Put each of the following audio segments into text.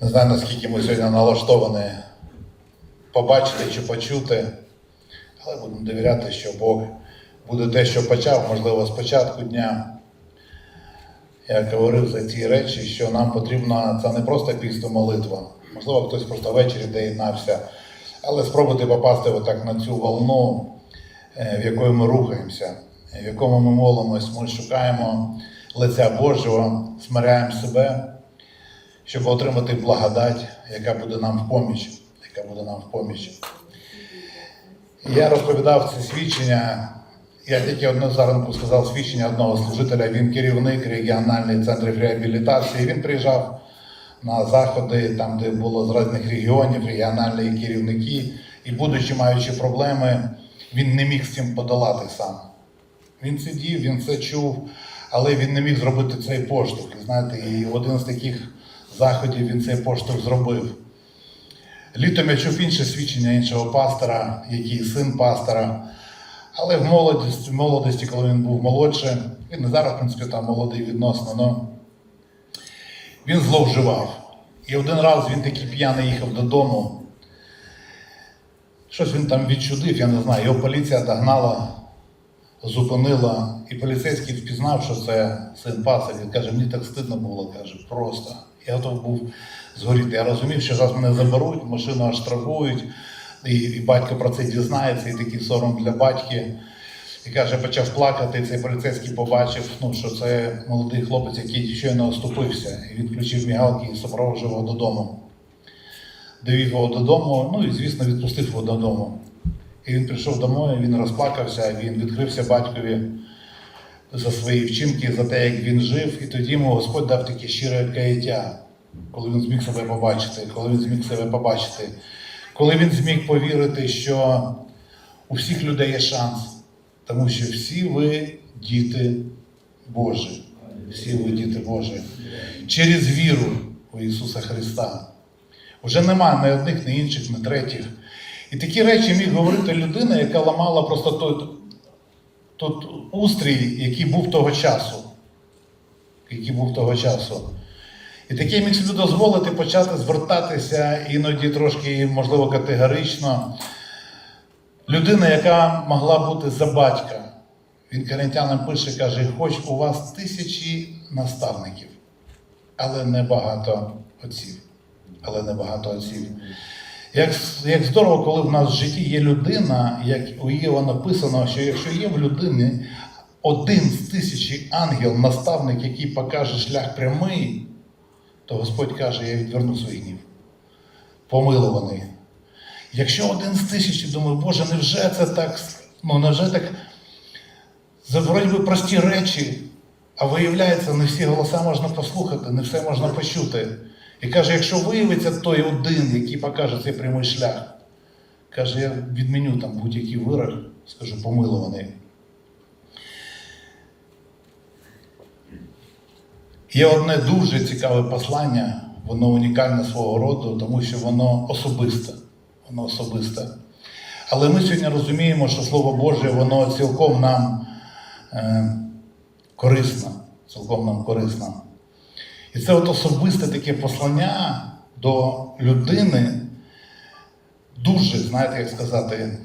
Не знаю, наскільки ми сьогодні налаштовані побачити чи почути, але будемо довіряти, що Бог буде те, що почав, можливо, з початку дня. Я говорив за ці речі, що нам потрібна це не просто пісно молитва. Можливо, хтось просто ввечері доєднався, але спробуйте попасти отак на цю волну, е, в якої ми рухаємося, в якому ми молимось, ми шукаємо лиця Божого, смиряємо себе, щоб отримати благодать, яка буде нам в поміч. Яка буде нам в поміч. Я розповідав це свідчення. Я тільки одне заранку сказав свідчення одного служителя. Він керівник регіональних центрів реабілітації. Він приїжджав на заходи, там, де було з різних регіонів, регіональні керівники. І, будучи маючи проблеми, він не міг з цим подолати сам. Він сидів, він це чув, але він не міг зробити цей поштовх. Знаєте, і один з таких заходів він цей поштовх зробив. Літом я чув інше свідчення іншого пастора, який син пастора. Але в молодості, в молодості, коли він був молодший, він і зараз, в принципі, там молодий відносно, но він зловживав. І один раз він такий п'яний їхав додому. Щось він там відчудив, я не знаю. Його поліція догнала, зупинила, і поліцейський впізнав, що це син пастора. Він каже, мені так стидно було, каже, просто. Я готов був згоріти. Я розумів, що зараз мене заберуть, машину оштрафують, і, і батько про це дізнається, і такий сором для батьки. І каже, почав плакати, цей поліцейський побачив, ну, що це молодий хлопець, який щойно оступився. І він включив мігалки і супроводжував його додому. Довів його додому, ну і, звісно, відпустив його додому. І він прийшов домой, він розплакався, він відкрився батькові за свої вчинки, за те, як він жив, і тоді йому Господь дав таке щире каяття, коли він зміг себе побачити, коли він зміг себе побачити, коли він зміг повірити, що у всіх людей є шанс, тому що всі ви діти Божі. Всі ви діти Божі. Через віру у Ісуса Христа. Уже немає ні одних, ні інших, ні третіх. І такі речі міг говорити людина, яка ламала просто той, той устрій, який був того часу. Який був того часу. І таке міг собі дозволити почати звертатися іноді трошки, можливо, категорично. Людина, яка могла бути за батька. Він коринтянам пише, каже, хоч у вас тисячі наставників, але не багато отців. Але не багато отців. Як, як здорово, коли в нас в житті є людина, як у Єва написано, що якщо є в людини один з тисячі ангел, наставник, який покаже шлях прямий, то Господь каже, я відверну свій гнів. Помилуваний. Якщо один з тисячі, думаю, Боже, невже це так, ну невже так за би прості речі, а виявляється, не всі голоса можна послухати, не все можна почути. І каже, якщо виявиться той один, який покаже цей прямий шлях, каже, я відміню там будь-який вирок, скажу, помилуваний. Є одне дуже цікаве послання, воно унікальне свого роду, тому що воно особисте. Воно особисте. Але ми сьогодні розуміємо, що Слово Боже, воно цілком нам е, корисно. Цілком нам корисно. І це от особисте таке послання до людини, дуже, знаєте, як сказати,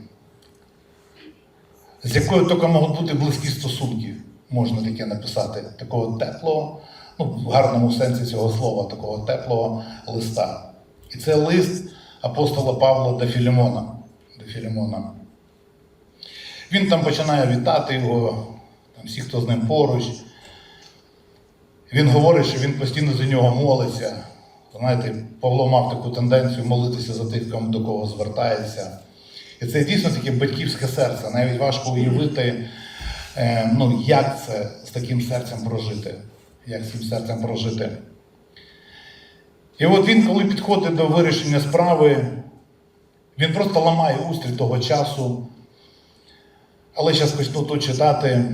з якою тільки можуть бути близькі стосунки, можна таке написати, такого теплого, ну, в гарному сенсі цього слова, такого теплого листа. І це лист апостола Павла до Філімона. До Філімона. Він там починає вітати його, там всі, хто з ним поруч. Він говорить, що він постійно за нього молиться. Знаєте, Павло мав таку тенденцію молитися за тих, до кого звертається. І це дійсно таке батьківське серце. Навіть важко уявити, е, ну, як це з таким серцем прожити. Як з цим серцем прожити. І от він, коли підходить до вирішення справи, він просто ламає устрій того часу. Але зараз почну тут читати.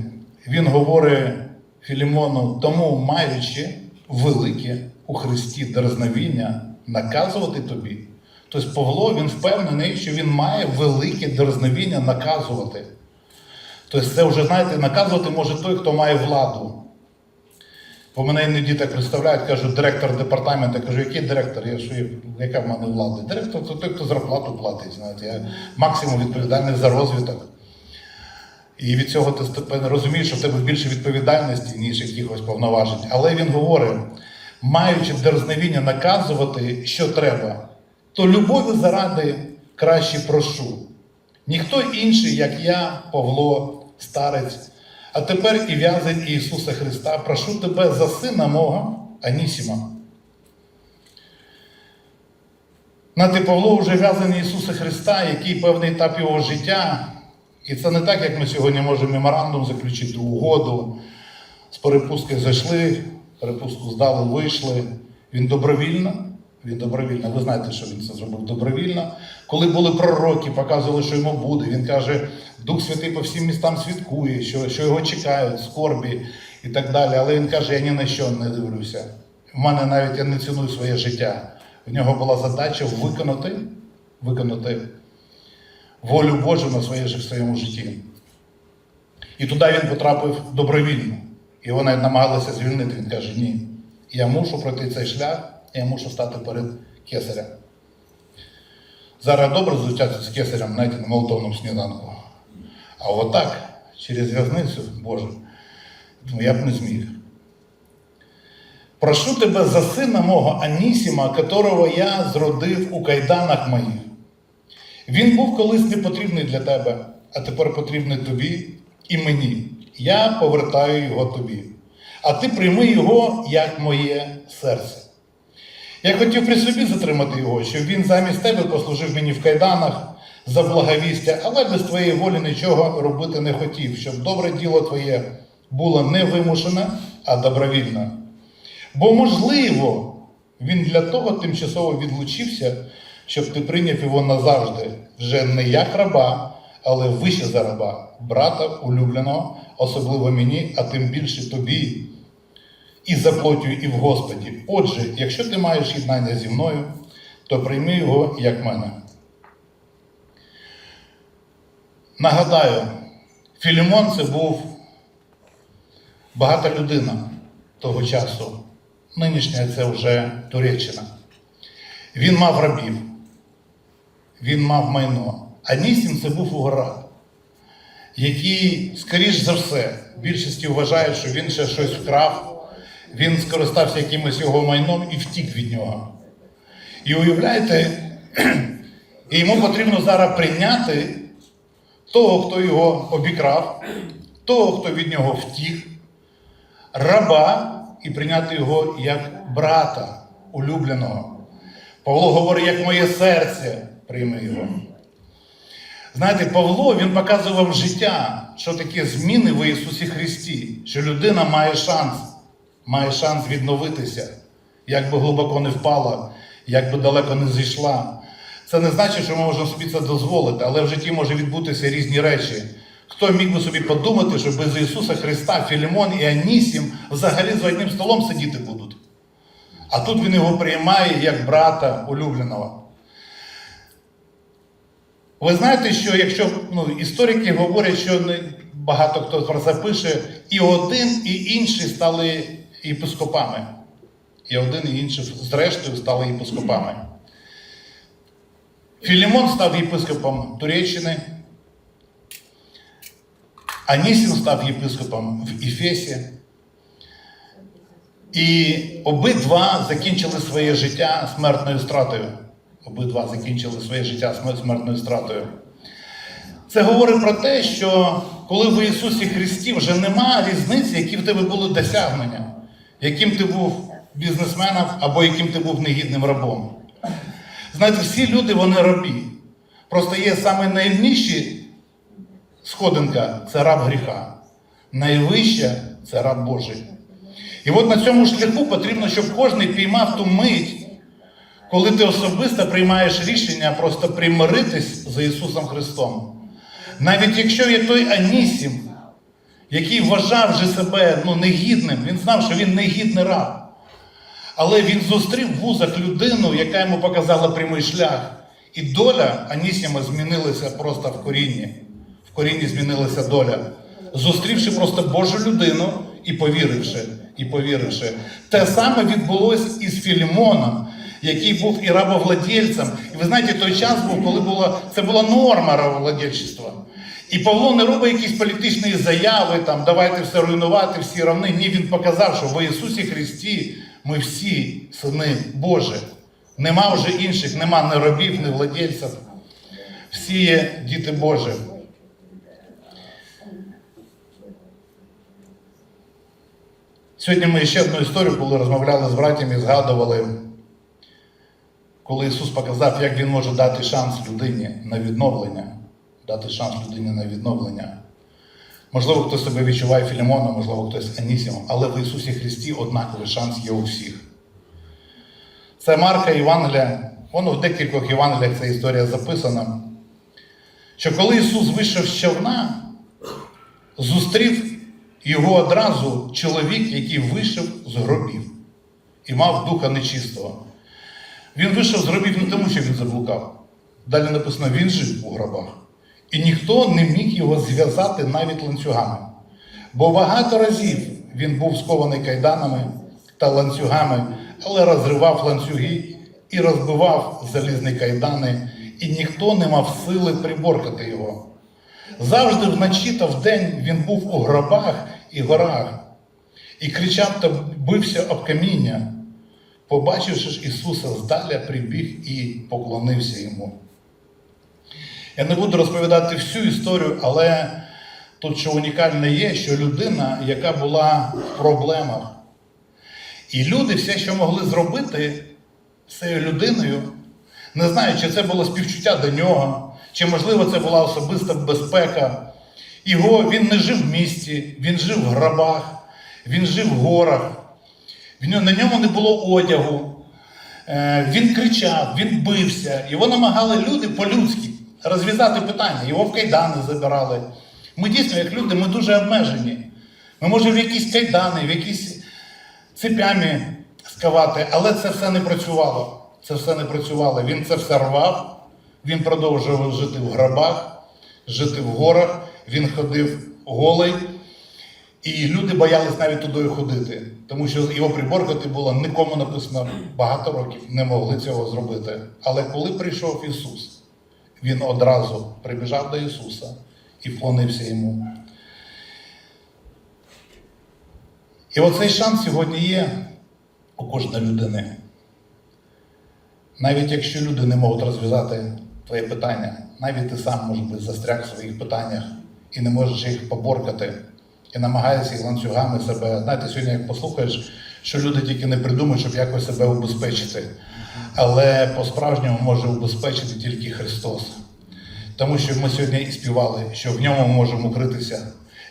Він говорить Філімону, тому маючи велике у Христі дерзновіння, наказувати тобі. Тобто Павло він впевнений, що він має велике дерзновіння наказувати. Тобто, це вже, знаєте, наказувати може той, хто має владу. Бо мене іноді так представляють, кажуть, директор департаменту. Я кажу, який директор? Я що, яка в мене влада? Директор це той, хто зарплату платить. Знаєте, я максимум відповідальний за розвиток. І від цього ти розумієш, що в тебе більше відповідальності, ніж якихось повноважень. Але він говорить, маючи дерзневіння наказувати, що треба, то любові заради краще прошу. Ніхто інший, як я, Павло, старець, а тепер і в'язень Ісуса Христа, прошу тебе за сина мого Анісіма. Знаєте, Павло вже в'язаний Ісуса Христа, який певний етап його життя. І це не так, як ми сьогодні можемо меморандум заключити угоду. З перепустки зайшли, перепустку здали, вийшли. Він добровільно. Він добровільно. Ви знаєте, що він це зробив добровільно. Коли були пророки, показували, що йому буде. Він каже, Дух Святий по всім містам свідкує, що, що його чекають, скорбі і так далі. Але він каже, я ні на що не дивлюся. В мене навіть я не ціную своє життя. В нього була задача виконати, виконати волю Божу на своє, в своєму житті. І туди він потрапив добровільно. Його навіть намагалися звільнити. Він каже, ні, я мушу пройти цей шлях, я мушу стати перед кесарем. Зараз добре звучати з кесарем, навіть на молотовному сніданку. А отак, через в'язницю, Боже, ну, я б не зміг. Прошу тебе за сина мого Анісіма, которого я зродив у кайданах моїх. Він був колись не потрібний для тебе, а тепер потрібний тобі і мені. Я повертаю його тобі. А ти прийми його як моє серце. Я хотів при собі затримати його, щоб він замість тебе послужив мені в кайданах за благовістя, але без твоєї волі нічого робити не хотів, щоб добре діло твоє було не вимушене, а добровільне. Бо, можливо, він для того тимчасово відлучився, щоб ти прийняв його назавжди, вже не як раба, але вище за раба, брата улюбленого, особливо мені, а тим більше тобі. І заплатю і в Господі. Отже, якщо ти маєш єднання зі мною, то прийми його як мене. Нагадаю, Філімон це був багата людина того часу. Нинішня це вже Туреччина. Він мав рабів, він мав майно. А Нісім це був угорат, який, скоріш за все, більшості вважають, що він ще щось вкрав, він скористався якимось його майном і втік від нього. І уявляєте, і йому потрібно зараз прийняти того, хто його обікрав, того, хто від нього втік, раба і прийняти його як брата улюбленого. Павло говорить, як моє серце прийме його. Знаєте, Павло він показував життя, що таке зміни в Ісусі Христі, що людина має шанс, має шанс відновитися, як би глибоко не впала, як би далеко не зійшла. Це не значить, що ми можемо собі це дозволити, але в житті може відбутися різні речі. Хто міг би собі подумати, що без Ісуса Христа Філімон і Анісім взагалі за одним столом сидіти будуть? А тут він його приймає як брата улюбленого. Ви знаєте, що якщо ну, історики говорять, що не, багато хто про це пише, і один, і інший стали єпископами. І один, і інший, зрештою, стали єпископами. Філімон став єпископом Туреччини, Анісім став єпископом в Іфесі. І обидва закінчили своє життя смертною стратою. Обидва закінчили своє життя смертною стратою. Це говорить про те, що коли в Ісусі Христі вже нема різниці, які в тебе були досягнення, яким ти був бізнесменом або яким ти був негідним рабом. Знаєте, всі люди вони рабі. Просто є саме найнижчі сходинка це раб гріха. Найвища це раб Божий. І от на цьому шляху потрібно, щоб кожен піймав ту мить, коли ти особисто приймаєш рішення просто примиритись з Ісусом Христом. Навіть якщо є той Анісім, який вважав вже себе ну, негідним, він знав, що він негідний раб. Але він зустрів в вузах людину, яка йому показала прямий шлях. І доля Анісіма змінилася просто в корінні. В корінні змінилася доля. Зустрівши просто Божу людину і повіривши. і повіривши. Те саме відбулося із Філімоном, який був і рабовладельцем. І ви знаєте, той час був, коли була, це була норма рабовладельчества. І Павло не робить якісь політичні заяви, там, давайте все руйнувати, всі равни. Ні, він показав, що в Ісусі Христі ми всі сини Божі. Нема вже інших, нема ні рабів, ні владельців. Всі є діти Божі. Сьогодні ми ще одну історію, коли розмовляли з братями, згадували, коли Ісус показав, як Він може дати шанс людині на відновлення, дати шанс людині на відновлення. Можливо, хтось себе відчуває Філімоном, можливо, хтось Анісімом, але в Ісусі Христі однаковий шанс є у всіх. Це Марка Євангелія, воно в декількох Євангеліях ця історія записана. Що коли Ісус вийшов з човна, зустрів його одразу чоловік, який вийшов з гробів і мав духа нечистого. Він вийшов з гробів не тому, що він заблукав. Далі написано, він жив у гробах. І ніхто не міг його зв'язати навіть ланцюгами. Бо багато разів він був скований кайданами та ланцюгами, але розривав ланцюги і розбивав залізні кайдани, і ніхто не мав сили приборкати його. Завжди вночі та вдень він був у гробах і горах, і кричав та бився об каміння. Побачивши ж Ісуса здаля, прибіг і поклонився йому. Я не буду розповідати всю історію, але тут що унікальне є, що людина, яка була в проблемах, і люди все, що могли зробити з цією людиною, не знаю, чи це було співчуття до нього, чи, можливо, це була особиста безпека. Його він не жив в місті, він жив в гробах, він жив в горах, на ньому не було одягу. Е, Він кричав, він бився. Його намагали люди по-людськи розв'язати питання. Його в кайдани забирали. Ми дійсно, як люди, ми дуже обмежені. Ми можемо в якісь кайдани, в якісь цепями скавати, але це все не працювало. Це все не працювало. Він це все рвав, він продовжував жити в гробах, жити в горах, він ходив голий. І люди боялись навіть туди ходити, тому що його приборкати було нікому написано багато років, не могли цього зробити. Але коли прийшов Ісус, Він одразу прибіжав до Ісуса і вклонився йому. І оцей шанс сьогодні є у кожної людини. Навіть якщо люди не можуть розв'язати твоє питання, навіть ти сам може бути застряг в своїх питаннях і не можеш їх поборкати, і намагаєшся їх ланцюгами себе. Знаєте, сьогодні як послухаєш, що люди тільки не придумають, щоб якось себе убезпечити. Але по-справжньому може убезпечити тільки Христос. Тому що ми сьогодні і співали, що в ньому можемо укритися.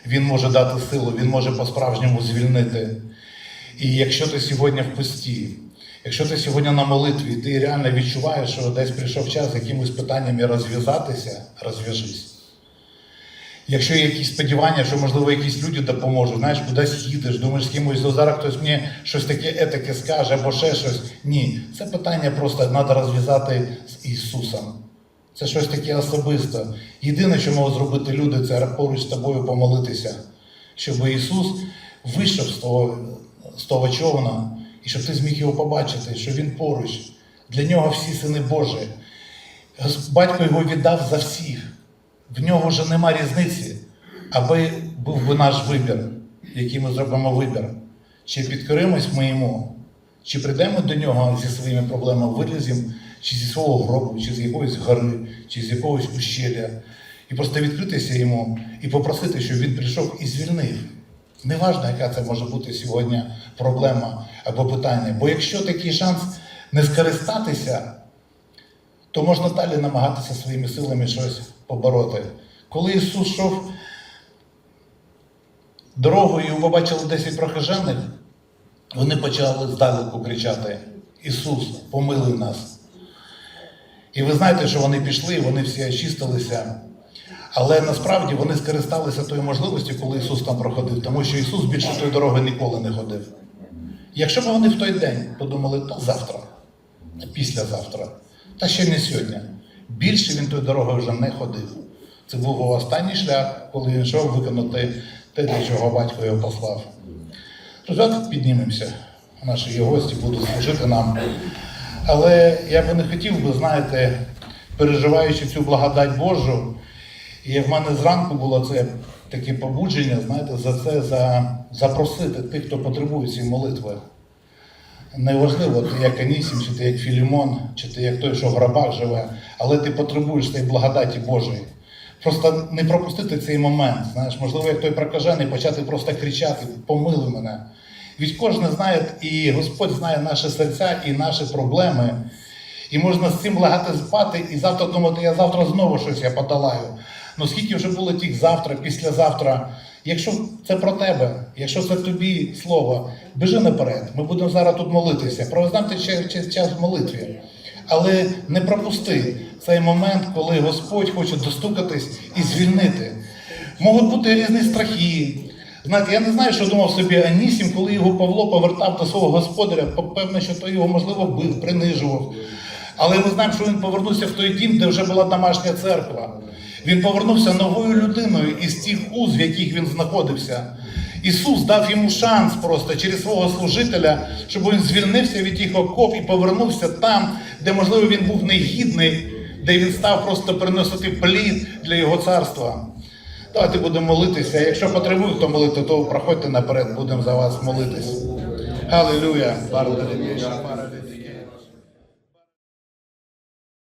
Він може дати силу, він може по-справжньому звільнити. І якщо ти сьогодні в пості, якщо ти сьогодні на молитві, ти реально відчуваєш, що десь прийшов час якимось питаннями розв'язатися, розв'яжись. Якщо є якісь сподівання, що, можливо, якісь люди допоможуть, знаєш, кудись їдеш, думаєш з кимось, ну зараз хтось мені щось таке етаке скаже або ще щось. Ні, це питання просто треба розв'язати з Ісусом. Це щось таке особисте. Єдине, що можуть зробити люди, це поруч з тобою помолитися, щоб Ісус вийшов з того, з того човна, і щоб ти зміг його побачити, що Він поруч. Для нього всі сини Божі. Батько його віддав за всіх. В нього вже нема різниці, аби був би наш вибір, який ми зробимо вибір. Чи підкоримось ми йому, чи прийдемо до нього зі своїми проблемами, виліземо, чи зі свого гробу, чи з якоїсь гори, чи з якогось ущелля, і просто відкритися йому і попросити, щоб він прийшов і звільнив. Неважно, яка це може бути сьогодні проблема або питання. Бо якщо такий шанс не скористатися, то можна далі намагатися своїми силами щось побороти. Коли Ісус йшов дорогою і побачили 10 прохожених, вони почали здалеку кричати: Ісус, помилуй нас. І ви знаєте, що вони пішли, вони всі очистилися. Але насправді вони скористалися тою можливістю, коли Ісус там проходив, тому що Ісус більше тої дороги ніколи не ходив. Якщо б вони в той день подумали, то завтра, післязавтра, та ще не сьогодні, більше він тою дорогою вже не ходив. Це був його останній шлях, коли він йшов виконати те, для чого батько його послав. То завтра піднімемося. Наші гості будуть служити нам. Але я би не хотів би, знаєте, переживаючи цю благодать Божу, і в мене зранку було це таке побудження, знаєте, за це за, запросити тих, хто потребує цієї молитви. Неважливо, ти як Анісім, чи ти як Філімон, чи ти як той, що в гробах живе, але ти потребуєш цієї благодаті Божої. Просто не пропустити цей момент. Знаєш, можливо, як той прокажений, почати просто кричати, помили мене. Від кожен знає, і Господь знає наші серця і наші проблеми. І можна з цим лягати спати і завтра думати, я завтра знову щось я подолаю. Ну скільки вже було тих завтра, післязавтра. Якщо це про тебе, якщо це тобі слово, біжи наперед. Ми будемо зараз тут молитися. Провезнати час в молитві. Але не пропусти цей момент, коли Господь хоче достукатись і звільнити. Можуть бути різні страхи. Знаєте, я не знаю, що думав собі Анісім, коли його Павло повертав до свого господаря, певне, що той його, можливо, бив, принижував. Але ми знаємо, що він повернувся в той дім, де вже була домашня церква. Він повернувся новою людиною із тих уз, в яких він знаходився. Ісус дав йому шанс просто через свого служителя, щоб він звільнився від тих окоп і повернувся там, де, можливо, він був негідний, де він став просто приносити плід для його царства. Давайте будемо молитися. Якщо потребує хто молити, то проходьте наперед, будемо за вас молитись. Аллилуйя.